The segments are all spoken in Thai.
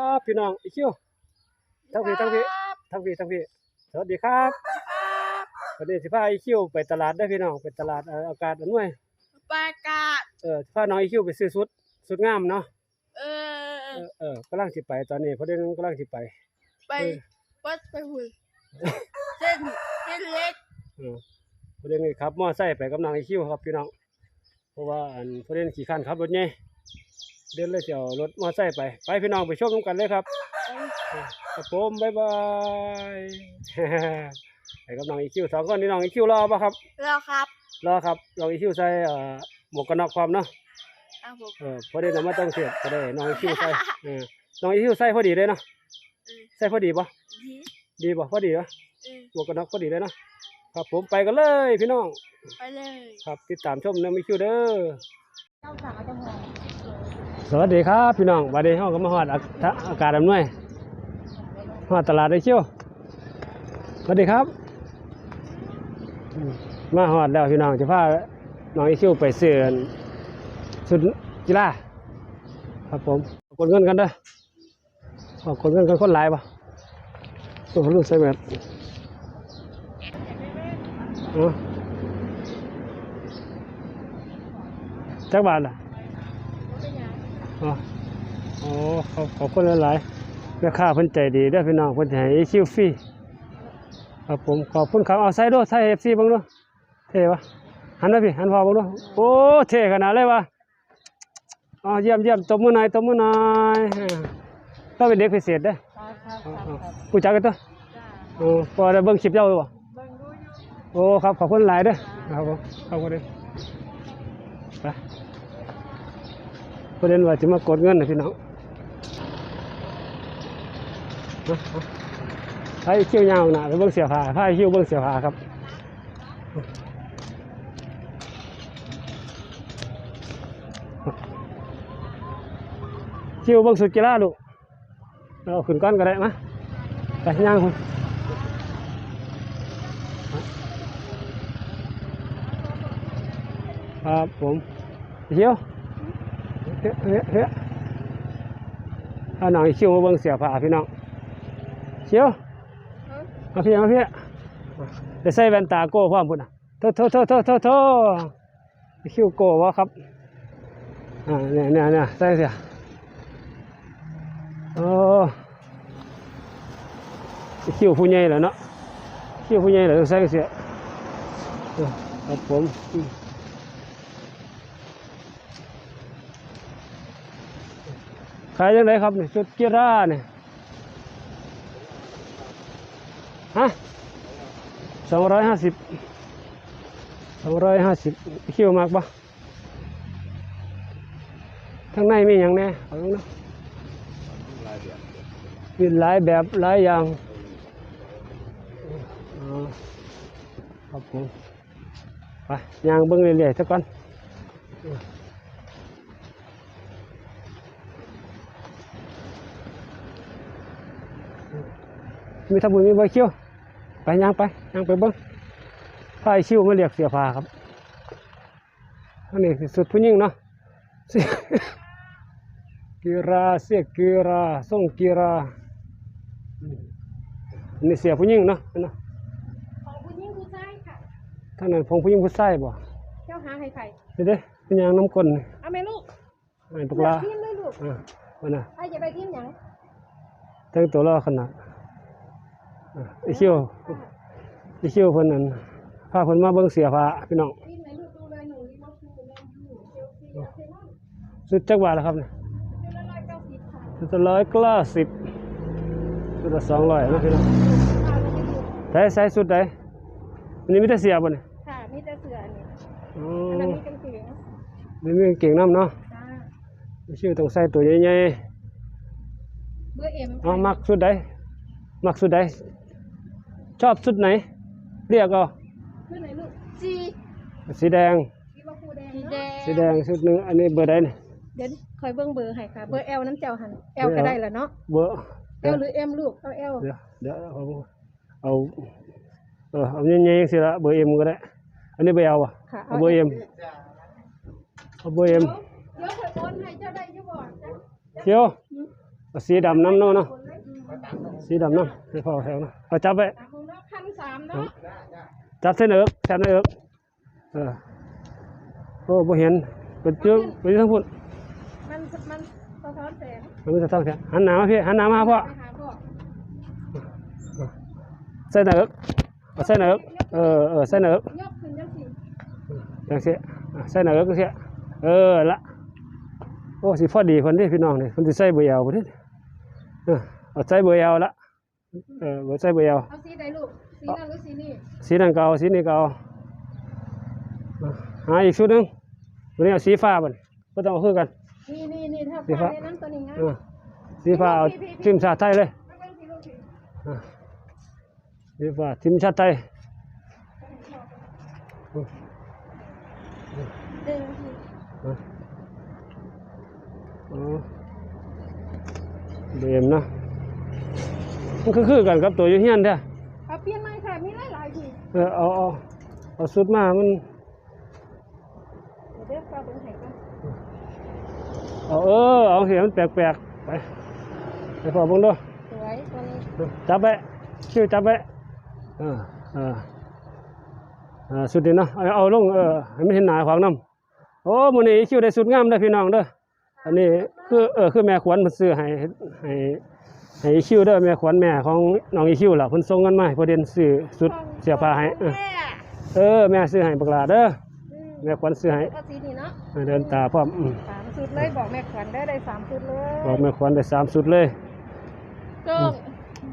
ครับพี่น้องอีคิวทั้งพี่ทั้งพี่ทั้งพี่ทั้งพี่สวัสดีครับวันนี้สิพาอีคิวไปตลาดได้อพี่น้องไปตลาดเอ่ออากาศอันวยปากาศเออสิพาน้องอีคิวไปซื้อชุดชุดงามเนาะเอเอออเออกำลังสิไปตอนนี้เพราะเดี๋ยวกำลังสิไป ไปวัดไปหุ่นเส้นเส้นเล็กเออเพราะเดี๋ยวนี้ขับมอไซค์ไปกับน้องอีคิวครับพี่น้องเพราะว่าอันเพราะเดี๋ยวขี่ขันขับรถใหญ่ เดินเลยเดี๋ยวรถมอไซค์ไป ไปพี่น้องไปชมกันเลยครับครับผมบ๊ายบายไปกับน้องอีคิวสองคนนี่น้องอีคิวรอป่ะครับแล้วครับ รอครับน้องอีคิวใส่เอ่อหมวกกันน็อกความเนาะอะผมเออพอดีเราไม่ต้องเสียก็ได้น้องอีคิวใส่เออน้องอีคิวใส่พอดีเลยเนาะเออใส่พอดีป่ะดีดีป่ะพอดีเหรอเออหมวกกันน็อกพอดีเลยเนาะครับผมไปกันเลยพี่น้อง ไปเลย ครับติดตามชมน้องอีคิวเด้อสวั สวัสดีครับพี่น้องวันนี้ห้องก็มาฮอดอากาอากาศอำนวยฮอดตลาดไอคิวสวัสดีครับ มาหอดแล้วพี่น้องจะพาน้องอีคิวไปเสื่อนสุดกีฬาครับผมเอากดเงินกันเด้อเอากดเงินกันคนหลายปะตัวลูกใส่แบบเอาจักบาทล่ะ โอ้ขอบขอบคุณหลายๆแม่ค้าเพิ่นใจดีเด้อพี่น้องเพิ่นจะให้อีคิวฟรีครับผมขอบคุณครับเอาใส่ด้วยใส่เอฟซีบ้างด้วยเท่ปะหันมาพี่หันพอบ้างดูโอ้เท่ขนาดเลยวะอ๋อเยี่ยมเยี่ยมตบมือหน่อยตบมือหน่อยต้องเป็นเด็กพิเศษเด้อครับครับอ๋ออ๋อกูจักกันตัวโอ้พอได้เบิ่งคลิปเจ้าอยู่บ่โอ้ครับขอบคุณหลายเด้อครับผมขอบคุณเด้อไป ประเด็นว่าจะมากดเงินนะพี่น้องเอาเอาไปคิ้วยาวหนาไปเบิ่งเสียผ้าผ้าคิ้วเบิ่งเสียผ้าครับคิวเบางสุดกีฬาลูกเอาขึ้นก้อนก็ได้มาไปย่างคุณครับผมเชี่ยว เฮ้ยเฮ้ยเฮ้ยเอาหน่อยคิวมาเบิ่งเสียผ้าพี่น้องเชียวมาพี่มาพี่เดี๋ยวใส่แว่นตาโก้พร้อมพุ่นอะโทษโทษโทษโทษโทษโทษคิวโก้วะครับอ่าเนี่ยเนี่ยเนี่ยใส่เสียโอ้คิวผู้ใหญ่แหล้วเนาะคิวผู้ใหญ่แหล้วต้องใส่เสียเออครับผมอืม ขายยังไงครับเนี่ยชุดกีฬาเนี่ยฮะสองร้อยห้าสิบสองร้อยห้าสิบคิวมากปะข้างในมีอย่างแน่เอาลงเนาะมีหลายแบบหลายอย่างอ๋อครับผมไปย่างเบิ้งเรื่อยๆสักก่อน มีทำบุญมีใบเขี้ยวไปย่างไปย่างไปเบิ้งผ้าไอ้ชิวมาเรียกเสียผ้าครับอันนี้คือสุดผู้หญิงเนาะเสียกีราเสียกีราส่งกีราอันนี้เสียผู้หญิงเนาะเนาะของผู้หญิงผู้ชายค่ะท่างนั้นพงผู้หญิงผู้ชายบ่เจ้าหาให้ใครเดี๋ยวเด้เป็นหยังน้ำกลนนี่เอาไหมลูกไอ้ปกลาทีมเลยลูกอ่าวันน่ะใครจะไปทีมหยัง แต่งตัวรอขนาดอ่าไอ้เขี้ยวไอ้เขี้ยวเพิ่นนั่นพาเพิ่นมาเบิ่งเสียผ้าพี่น้องทีมไหนลูกดูเลยหนูรีโมทดูเลยอยู่เซลฟี่เอาเซนอนสุดจักบาทแล้วครับเนี่ยเดือนละร้อยเก้าสิบค่ะสุดละร้อยเกล้าสิบสุดละสองร้อยนะพี่น้องค่ะแล้วก็อยู่ใส่ใส่สุดใดอันนี้มีแต่เสียบ่เนี่ยค่ะมีแต่เสือนี่อ๋อันนั้นอมีกางเกงนี่มีกางเก่งน้ำเนาะจ้าไอ้เขี้ยวต้องใส่ตัวใหญ่ เบอร์เอ็มๆเอามักสุดใดมักสุดใดชอบสุดไหน เรียกเอาคือไหนลูกจีสีแดงลิเวอร์พูลแดงสีแดงสีแดงชุดหนึงอันนี้เบอร์ใดเนี่ยเดี๋ยวคอยเบิ่งเบอร์ให้ค่ะ เบอร์เอลน้ำเจ้าหันเอลก็ได้แล้วเนาะเบอร์เอลหรือเอ็มลูกเอาเอลเดี๋ยวเดี๋ยวเอาเอาเออเอาเงี้ยๆสิละเบอร์เอ็มก็ได้ อันนี้เบอร์เอาอะค่ะเอาเบอร์เอ็มเอาเบอร์เอ็ม เดี๋ยวคอยโอนให้เจ้าได้อยี่บ่จ้ะเชียว เอาสีดำน้ำเนาะเนาะสีดำน้ำให้พ่อแถวเนาะเอาจับไว้ตามของเราพันสามเนาะจับเส้นเอิกแซมเอิกเออโอ้บ่เห็นเป็นเจื้อเป็นทั้งพุ่นมันมันสะท้อนแสงมันไม่จะต้องแค่หันหน้ามาพี่หันหน้ามาพ่อไปหาพ่อเส้นเอิกเอาเส้นเอิกเออเออเส้นเอิกยกขึ้นยังสิจังซี่อะเส้นเอิกจังซี่เออละโอ้สิพอดีเพิ่นเด้พี่น้องนี่เพิ่นสิใส่เบอร์ยาวพุ่นเด้ เออเอาใส่เบอร์ยาวละเออบ่ใส่เบอร์ยาวเอาสีใดลูกสีนั่นหรือสีนี่สีนั่นก็เอาสีนี้ก็เอาอะหาอีกชุดหนึงวันนี้เอาสีฟ้าบ่นบ่ต้องเอาคือกันนี่นี่นี่ถ้าสีฟ้าฟ้าในนั้นตัวนี้ไงอะสีฟ้าเอาทีมชาติไทยเลยไม่เป็นสีลูกสีอะสีฟ้าทีมชาติไทยเดินสิอะอ๋อ เบมเนาะมันคือคือกันกับตัวอยู่เฮียนเด้อเอาเปลี่ยนใหม่ค่ะมีหลายๆทีเออเอาเอาเอาสุดมามันเดี๋ยวเดี๋ยวฟ้าเป็นไห้กันเอาเออเอาเสียมันแปลกๆไปไปพอเบิ่งดูสวยตัวนี้จับไว้คิวจับไว้เออเออเออสุดดีเนาะเอาเอาลงเออให้มันเห็นหน้าขวางน้ำโอ้มื้อนี้คิวได้สุดงามเด้อพี่น้องเด้อ อันนี้คือเออคือแม่ขวัญเพิ่นซื้อให้ให้ให้อีคิวเด้อแม่ขวัญแม่ของน้องอีคิวล่ะเพิ่นส่งเงินมาให้พอเด่นซื้อสุดเสื้อผ้าให้เออแม่เออแม่ซื้อให้บักหลาเด้ออืมแม่ขวัญซื้อให้เอาสีนี่เนาะเออเดินตาพร้อมอืมสามชุดเลยบอกแม่ขวัญได้ได้สามชุดเลยบอกแม่ขวัญได้สามสุดเลยเกิง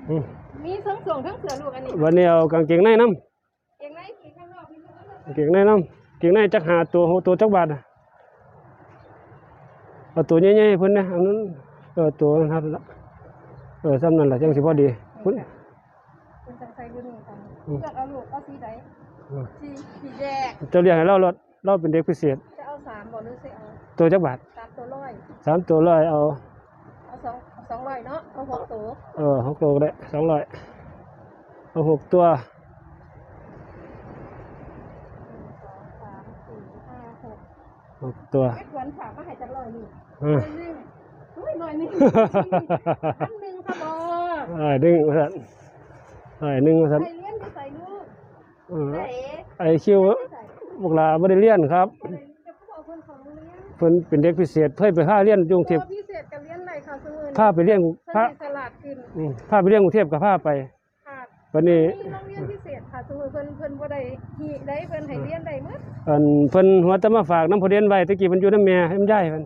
อืมมีทั้งส่งทั้งเสือลูกอันนี้วันนี้เอากางเกงในน้ำเองไหนขี่ข้างนอกมีลูกข้างนอกเก่งในน้ำเก่งในจักหาตัวหกตัวจักบาทน่ะ เอาตัวใหญ่ๆให้เพิ่นนะอันนั้นเออตัวนั้นครับละเออซ้ำนั่นแหละจังสิพอดีพุ่นคุณจังใส่บุญกันอืมเลือกเอาลูกเอาสีไหนเออสีสีแยกจะเรียกให้เราลดเราเป็นเด็กพิเศษจะเอาสามบอกหรือสิเอาตัวจักบาทสามตัวร้อยสามตัวร้อยเอาเอาสองเอาสองร้อยเนาะเอาหกตัวเออหกตัวก็ได้สองร้อยเอาหกตัว สามสี่ห้าหก หก ตัวแม่ขวัญฝากมาให้จักร้อยนี่เอร้ออยหนึ่งอุ้ยหน่อยหนึ่งพันหนึ่งค่ะบอไอ้ดึงมาสั่นไอ้หนึ่งมาสั่นใส่เลี้ยนจะใส่ลูกเออใส่ไอ้คิวใส่พวกลาไม่ได้เรียนครับใส่จะเขาบอกคนของเลี้ยนเพิ่นเป็นเด็กพิเศษเพิ่นไปพาเรียนอยกรุงเทพตัวพิเศษกับเลี้ยนไหนค่ะสมือพาไปเรียนเพิ่พานมีสลัดขึ้นอืมพาไปเรียนกรุงเทพกับพาไปค่ะ วันนี้มีโรงเรียนพิเศษค่ะสมือเพิ่นเพิ่นบ่ได้ฮีได้เพิ่นให้เรียนได้หมดอันเพิ่นหัวแตะมาฝากน้ำพอเรียนไว้ตะกี้เพิ่นอยู่น้ำแม่ให้มันย้ายเพิ่น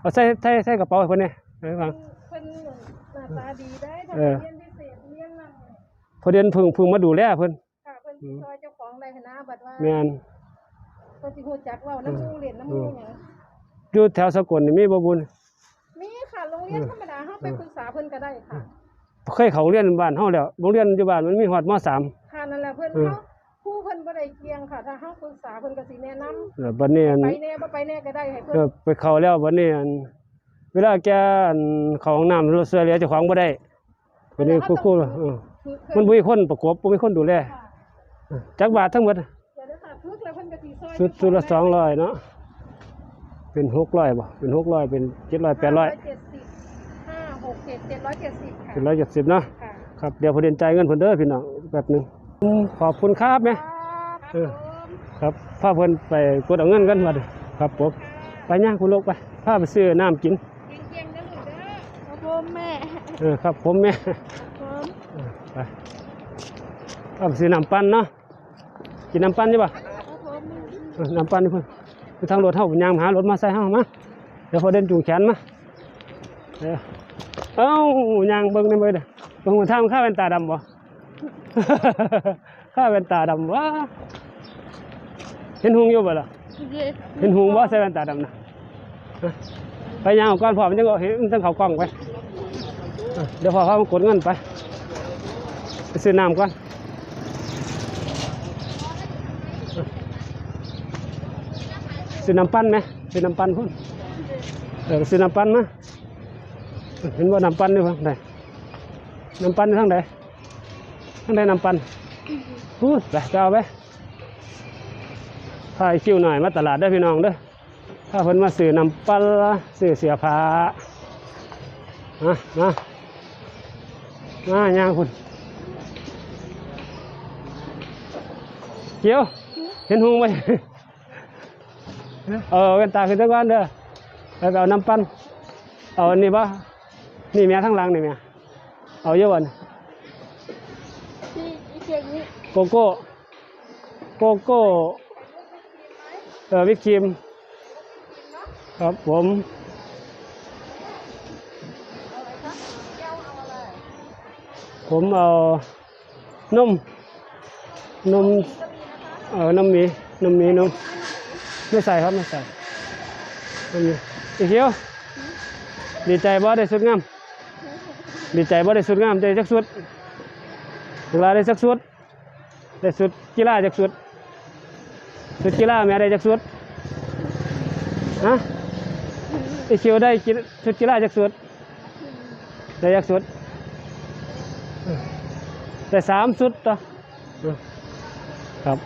เอาใส่ใส่ใส่กระเป๋าให้เพิ่นเนี่ยให้ฟังเพิ่นหน้าตาดีได้ถ้าเออเรียนพิเศษเรียนนำพอเรียนเพิ่งเพิ่งมาดูแลเพิ่นค่ะเพิ่นสิซอยเจ้าของได้หั้นนะบัดว่าแม่นเพิ่นสิฮู้จักเว้าน้ำมูกเรียนน้ำมูกหยังอยู่แถวสกลนี่มีบ่บุญมีค่ะโรงเรียนธรรมดาเฮาไปปรึกษาเพิ่นก็ได้ค่ะ เคยเข้าเรียนบ้านเฮาแล้วโรงเรียนอยู่บ้านมันมีฮอดม .3 ค่ะนั่นแหละเพิ่นเออเฮาผู้เพิ่นบ่ได้เกียงค่ะถ้าเฮาปรึกษาเพิ่นก็สิแนะนำแล้วบัดนี้อัน ไปแน่บ่ไปแน่ก็ได้ให้เพิ่นก็ไปเข้าแล้วบัดนี้อันเวลาแกอันเข้าห้องน้ำรถเสื้อเหลือเจ้าของบ่ได้บัดนี้ครูๆเออคือมันบ่มีคนประกบบ่มีคนดูแลค่ะเออจักบาททั้งหมดเดี๋ยวเดี๋ยวค่ะฝึกแล้วเพิ่นก็สิซอยชุดชุดละสองร้อยเนาะเป็นหกร้อยบ่เป็นหกร้อยเป็นเจ็ดร้อยแปดร้อยเจ็ดสิบห้าหกเจ็ดเจ็ดร้อยเจ็ดสิบค่ะเป็นร้อยเจ็ดสิบเนาะค่ะครับเดี๋ยวพอเดินจ่ายเงินเพิ่นเด้อพี่น้องแบบหนึงอืมขอบคุณครับแม่ครับเออ ครับพาเพิ่นไปกดเอาเงินกันมาเด้อครับผมไปย่างคุณลูกไปพาไปซื้อน้ำกินเก่งๆเด้อลูกเด้อครับผมแม่เออครับผมแม่ผมเออไปพาไปซื้อน้ำปั่นเนาะกินน้ำปั่นใช่ป่ะครับผมเออน้ำปั่นนี่เพิ่นไปทางรถเฮาย่างมาหารถมาใส่เฮามาเดี๋ยวพอเดินจูงแขนมาเดี๋ยว เอ้ายางเบิ่งในเบิ่งเด้อเบิ่งมันทางข้าเป็นตาดำบ่ข้าเป็นตาดำวะเห็นหุงอยู่บ่ล่ะเห็นหุงบ่ใส่แว่นตาดำนะฮะไปย่างเอาก่อนพอมันจังเอาเห็นมันจังเข้ากล้องไปเออเดี๋ยวพอพามันกดเงินไปไปซื้อน้ำก่อนเออซื้อน้ำปั้นไหมซื้อน้ำปั้นพุ่นเออซื้อน้ำปั้นมา เห็นว่าน้ำปั้นอยู่ทางไหนน้ำปั้นอยู่ทางไหนทางไหนน้ำปั้นพูดไปจะเอาไปพาไอ้คิวหน่อยมาตลาดได้อพี่น้องเด้อถ้าเพิ่นมาซื้อน้ำปลาซื้อเสียผ้ามามามาย่างคุณเกี่ยวเห็นหงไหมเออกันตาขึ้นตะวันเด้อแล้วก็เอาน้ำปั้นเอาอันนี้ปะ นี่แม่ทั้งหลังนี่แม่เอาเยอะวันที่อีเชียงนี้โกโก้โกโก้เออวิปครีมครับผมผมเอานมนมเออนมหมีนมหมีนมไม่ใส่ครับไม่ใส่นมหมีอีกเดียวดีใจบ่ได้สุดงาม ดีใจบ่ได้สุดงามใจจักสุดเวลาได้สักสุดได้สุดกีฬาจักสุด สุดกีฬาแม่ได้จักสุดฮะไอีกเดียวได้สุดกีฬาจักสุดได้จักสุดแต่สามสุดต่อครับ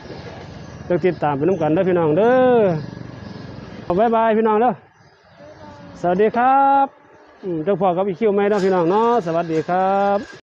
ต้องติดตามไปน้ำกันด้อพี่น้องเด้อเอาบายบายพี่น้องเด้อสวัสดีครับ เจ้าพ่อกับอีคิวไหมเด้พี่น้องเนาะสวัสดีครับ